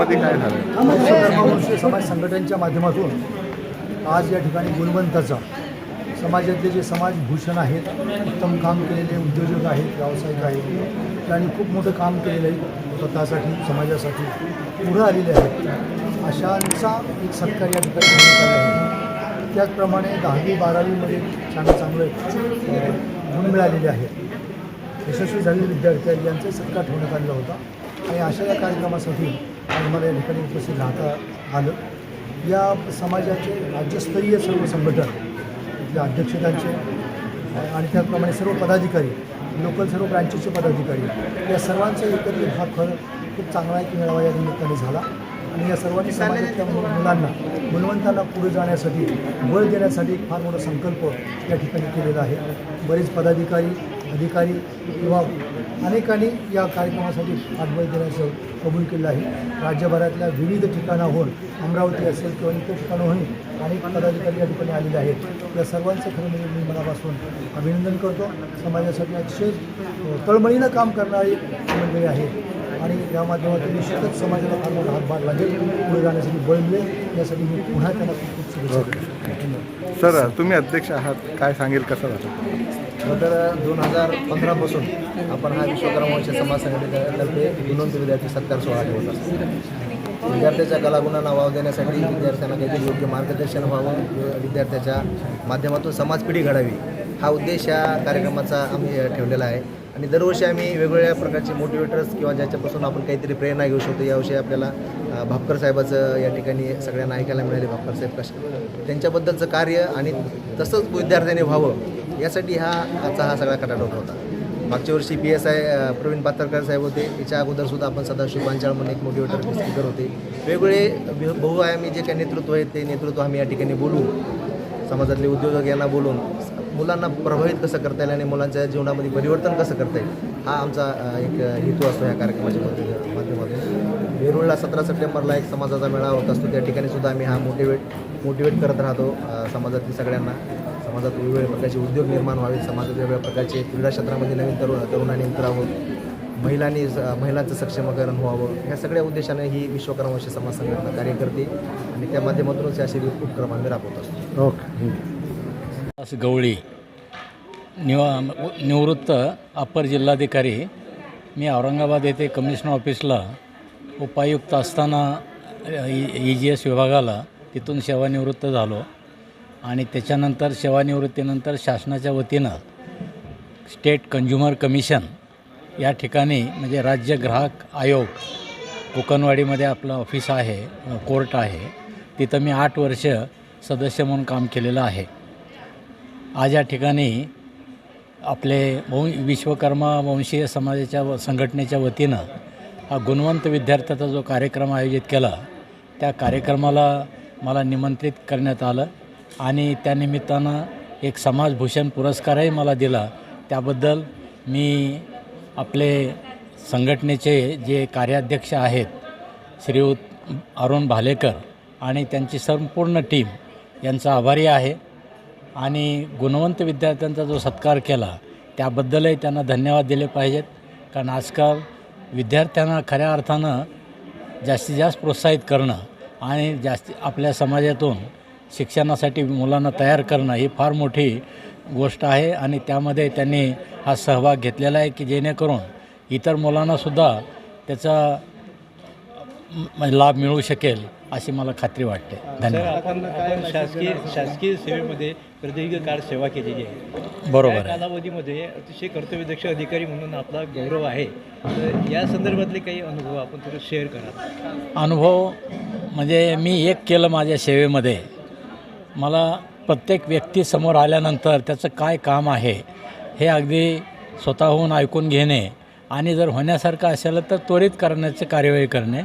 घरामध्ये काय झालं? समाज संघटनेच्या माध्यमातून आज या ठिकाणी गुणवंताचा समाजातले जे समाजभूषण आहेत उत्तम काम केलेले उद्योजक आहेत व्यावसायिक आहेत त्यांनी खूप मोठं काम केलेलं आहे. स्वतःसाठी समाजासाठी पुढं आलेले आहेत. अशांचा एक सत्कार या ठिकाणी आहे. त्याचप्रमाणे दहावी बारावीमध्ये चांगलं चांगलं गुण मिळालेले आहेत. यशस्वी झालेले विद्यार्थी यांचा सत्कार ठेवण्यात आलेला होता. आणि अशा या कार्यक्रमासाठी आज मला या ठिकाणी उपस्थित राहता आलं. या समाजाचे राज्यस्तरीय सर्व संघटन आपल्या अध्यक्षतांचे आणि त्याचप्रमाणे सर्व पदाधिकारी लोकल सर्व ब्रँचेसचे पदाधिकारी या सर्वांचा एकत्रित हा खरं खूप चांगला एक मेळावा या निमित्ताने झाला. आणि या सर्वांनी समाजातल्या मु- मुलांना गुणवंतांना पुढे जाण्यासाठी बळ देण्यासाठी एक फार मोठा संकल्प या ठिकाणी केलेला आहे. बरेच पदाधिकारी अधिकारी किंवा अनेकांनी या कार्यक्रमासाठी पाठबळ देण्याचं कबूल केलं आहे. राज्यभरातल्या विविध ठिकाणाहून अमरावती असेल किंवा इतर ठिकाणाहून अनेक पदाधिकारी या ठिकाणी आलेले आहेत. या सर्वांचं खरं म्हणजे मी मनापासून अभिनंदन करतो. समाजासाठी अतिशय तळमळीनं काम करणारी मंडळी आहे आणि या माध्यमातून निश्चितच समाजाला फार मोठा हातभार लागेल. पुढे जाण्यासाठी बळ मिळेल. यासाठी मी पुन्हा त्यांना खूप खूप शुभेच्छा सर तुम्ही अध्यक्ष आहात. काय सांगेल कसं झालं तर दोन हजार पंधरापासून आपण हा विश्वकर्मा वंश समाज संघटनेतर्फे गुणवंत विद्यार्थी सत्कार सोहळा ठेवत असतो. विद्यार्थ्याच्या कलागुणांना वाव देण्यासाठी विद्यार्थ्यांना काहीतरी योग्य मार्गदर्शन व्हावं विद्यार्थ्याच्या माध्यमातून समाज पिढी घडावी हा उद्देश या कार्यक्रमाचा आम्ही ठेवलेला आहे. आणि दरवर्षी आम्ही वेगवेगळ्या प्रकारचे मोटिवेटर्स किंवा ज्याच्यापासून आपण काहीतरी प्रेरणा घेऊ शकतो याविषयी आपल्याला भापकर साहेबाचं या ठिकाणी सगळ्यांना ऐकायला मिळाले. भापकर साहेब कशा त्यांच्याबद्दलचं कार्य आणि तसंच विद्यार्थ्यांनी व्हावं यासाठी हा आजचा हा सगळा कटाडोट होता. मागच्या वर्षी P S I Pravin Patrakar साहेब होते. याच्या अगोदरसुद्धा आपण सदाशिव पांचाळ म्हणून एक मोटिवेटर स्पीकर होते. वेगवेगळे बहुआयामी जे काही नेतृत्व आहेत ते नेतृत्व आम्ही या ठिकाणी बोलू. समाजातले उद्योजक यांना बोलून मुलांना प्रभावित कसं करता येईल आणि मुलांच्या जीवनामध्ये परिवर्तन कसं करता येईल हा आमचा एक हेतू असतो या कार्यक्रमाच्या माध्यमातून वेरूळला सतरा सप्टेंबरला एक समाजाचा मेळावा होत असतो. त्या ठिकाणी सुद्धा आम्ही हा मोटिवेट मोटिवेट करत राहतो समाजातील सगळ्यांना. समाजात वेगवेगळ्या प्रकारचे उद्योग निर्माण व्हावेत. समाजात वेगवेगळ्या प्रकारचे क्रीडा क्षेत्रामध्ये नवीन तरुण तरुणांनी उतरावं महिलांनी महिलांचं सक्षमीकरण व्हावं. ह्या सगळ्या उद्देशाने ही विश्वकर्मा वंश समाज संघटना कार्य करते आणि त्या माध्यमातूनच असे उपक्रम आम्ही राबवत असतो. ओके गवळी निव निवृत्त अप्पर जिल्हाधिकारी मी औरंगाबाद येथे कमिशनर ऑफिसला उपायुक्त असताना ई जी एस विभागाला तिथून सेवानिवृत्त झालो. आणि त्याच्यानंतर सेवानिवृत्तीनंतर शासनाच्या वतीनं स्टेट कंझ्युमर कमिशन या ठिकाणी म्हणजे राज्य ग्राहक आयोग कोकणवाडीमध्ये आपलं ऑफिस आहे कोर्ट आहे तिथं मी आठ वर्ष सदस्य म्हणून काम केलेलं आहे. आज या ठिकाणी आपले वं विश्वकर्मा वंशीय समाजाच्या व संघटनेच्या वतीनं हा गुणवंत विद्यार्थ्याचा जो कार्यक्रम आयोजित केला त्या कार्यक्रमाला मला निमंत्रित करण्यात आलं. आणि त्यानिमित्तानं एक समाजभूषण पुरस्कारही मला दिला. त्याबद्दल मी आपले संघटनेचे जे कार्याध्यक्ष आहेत श्रीयुत अरुण भालेकर आणि त्यांची संपूर्ण टीम यांचा आभारी आहे. आणि गुणवंत विद्यार्थ्यांचा जो सत्कार केला त्याबद्दलही त्यांना धन्यवाद दिले पाहिजेत. कारण आजकाल विद्यार्थ्यांना खऱ्या अर्थानं जास्तीत जास्त प्रोत्साहित करणं आणि जास्ती आपल्या समाजातून शिक्षणासाठी मुलांना तयार करणं ही फार मोठी गोष्ट आहे आणि त्यामध्ये त्यांनी हा सहभाग घेतलेला आहे की जेणेकरून इतर मुलांनासुद्धा त्याचा लाभ मिळू शकेल अशी मला खात्री वाटते. धन्यवाद. शासकीय शासकीय सेवेमध्ये प्रदीर्घ काळ सेवा केलेली आहे. बरोबर कालावधीमध्ये अतिशय कर्तव्यदक्ष अधिकारी म्हणून आपला गौरव आहे. तर या संदर्भातले काही अनुभव आपण थोडं शेअर करा. अनुभव म्हणजे मी एक केलं माझ्या सेवेमध्ये. मला प्रत्येक व्यक्ती समोर आल्यानंतर त्याचं काय काम आहे हे अगदी स्वतःहून ऐकून घेणे आणि जर होण्यासारखं असेल तर त्वरित करण्याची कार्यवाही करणे.